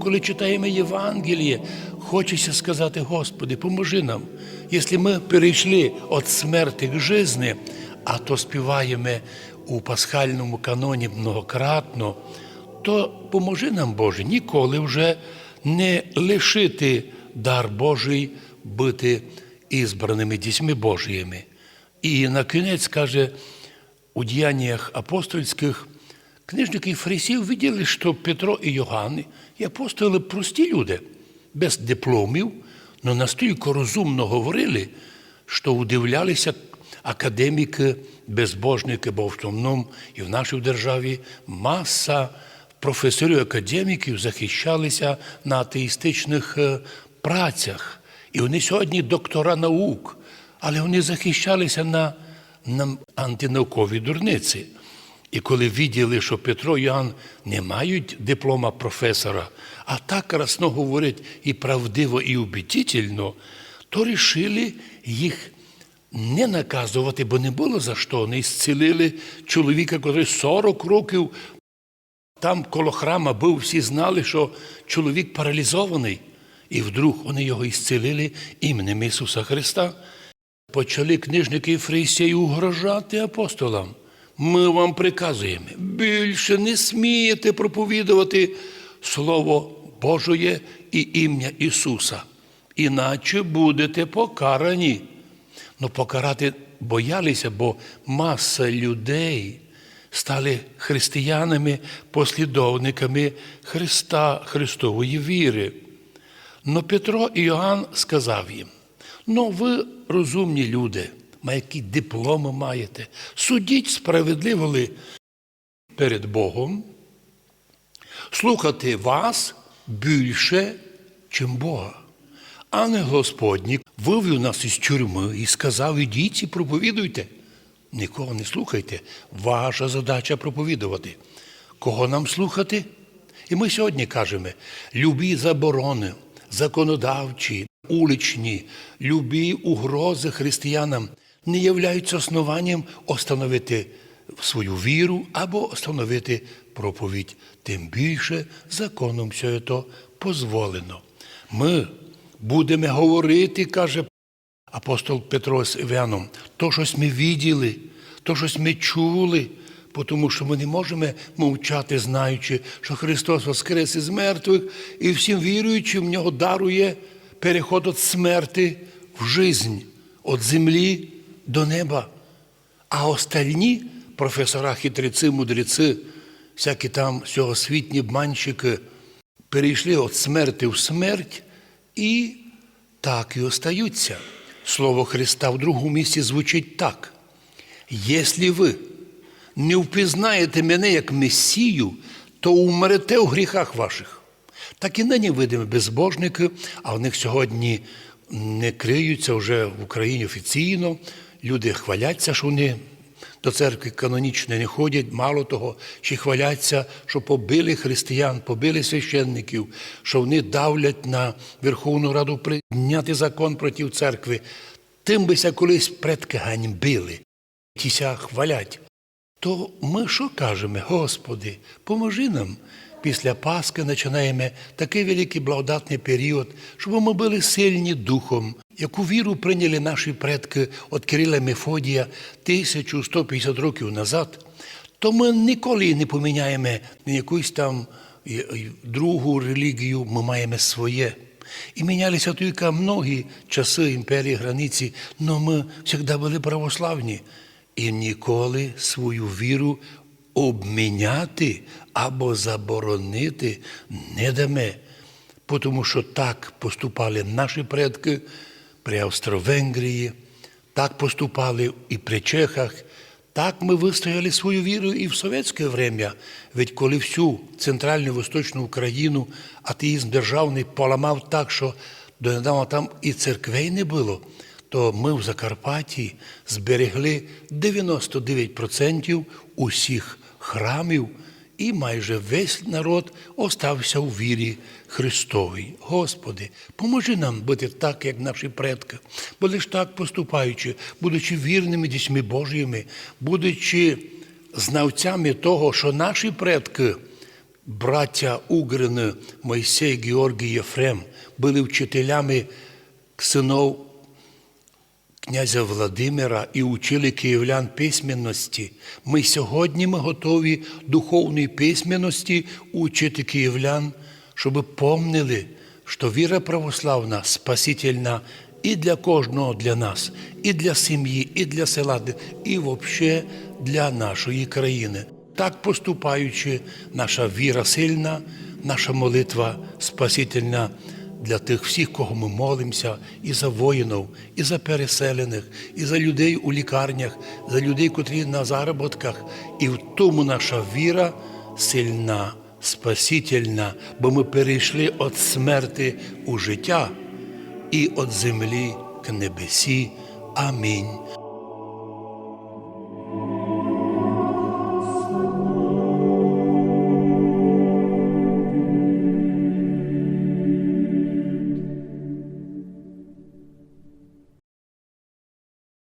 Коли читаємо Євангеліє, хочеться сказати, Господи, поможи нам. Якщо ми перейшли від смерти к житті, а то співаємо у пасхальному каноні многократно, то поможи нам, Боже, ніколи вже не лишити дар Божий бути ізбраними дітьми Божіми. І на кінець каже у діяннях апостольських, книжники і фарисів виділи, що Петро і Йоганн і апостоли прості люди, без дипломів, але настільки розумно говорили, що удивлялися академіки, безбожники, бо в основному і в нашій державі маса професорів академіків захищалися на атеїстичних е, працях. І вони сьогодні доктора наук, але вони захищалися на, на антинауковій дурниці. І коли виділи, що Петро і Іоанн не мають диплома професора, а так красно говорять і правдиво, і убедительно, то рішили їх не наказувати, бо не було за що. Вони зцілили чоловіка, який 40 років там коло храма був, всі знали, що чоловік паралізований. І вдруг вони його ісцілили іменем Ісуса Христа. Почали книжники і фарисеї угрожати апостолам. Ми вам приказуємо, більше не смієте проповідувати Слово Божоє і ім'я Ісуса, іначе будете покарані. Ну, покарати боялися, бо маса людей стали християнами, послідовниками Христа, Христової віри. Но Петро і Йоанн сказав їм: ну, ви розумні люди, які дипломи маєте, судіть справедливо ли перед Богом, слухати вас більше, чим Бога. Ангел Господній вивів нас із тюрми і сказав: ідіть і проповідуйте. Нікого не слухайте. Ваша задача проповідувати. Кого нам слухати? І ми сьогодні кажемо: любі заборони, законодавчі, уличні, любі угрози християнам не являються основанням остановити свою віру або остановити проповідь. Тим більше законом все то дозволено. Ми будемо говорити, каже апостол Петро з Іваном, то щось ми виділи, то щось ми чули, тому що ми не можемо мовчати, знаючи, що Христос воскрес із мертвих і всім віруючим в нього дарує переход від смерти в жизнь, від землі до неба. А остальні професора, хитреці, мудреці, всякі там сьогосвітні обманщики, перейшли від смерти в смерть і так і остаються. Слово Христа в другому місці звучить так. Якщо ви не впізнаєте мене як Месію, то умрете у гріхах ваших. Так і нині видимо безбожники, а в них сьогодні не криються вже в Україні офіційно. Люди хваляться, що вони до церкви канонічної не ходять, мало того, ще хваляться, що побили християн, побили священників, що вони давлять на Верховну Раду прийняти закон проти церкви. Тим бися колись предки ганьбили, тіся хвалять. То ми що кажемо, Господи, поможи нам. Після Пасхи починаємо такий великий благодатний період, щоб ми були сильні духом, яку віру прийняли наші предки від Кирила Мефодія 1150 років назад, то ми ніколи не поміняємо якусь там другу релігію, ми маємо своє. І мінялися тільки многі часи імперії, границі, але ми завжди були православні і ніколи свою віру обміняти або заборонити не даме, тому що так поступали наші предки при Австро-Венгрії, так поступали і при Чехах. Так ми вистояли свою віру і в совєтське время, ведь коли всю центральну восточну Україну атеїзм державний поламав так, що донедавна там і церквей не було, то ми в Закарпатті зберегли 99% усіх храмів, і майже весь народ остався у вірі Христовій. Господи, поможи нам бути так, як наші предки, бо лиш так поступаючи, будучи вірними дітьми Божіми, будучи знавцями того, що наші предки браття Угрини Мойсей, Георгій Єфрем були вчителями синов князя Владимира і учили київлян письменності. Ми сьогодні ми готові духовної письменності учити київлян, щоб помнили, що віра православна спасительна і для кожного для нас, і для сім'ї, і для села, і взагалі для нашої країни. Так поступаючи, наша віра сильна, наша молитва спасительна для тих всіх, кого ми молимося, і за воїнів, і за переселених, і за людей у лікарнях, за людей, котрі на заробітках. І в тому наша віра сильна, спасительна, бо ми перейшли від смерти у життя і від землі к небесі. Амінь.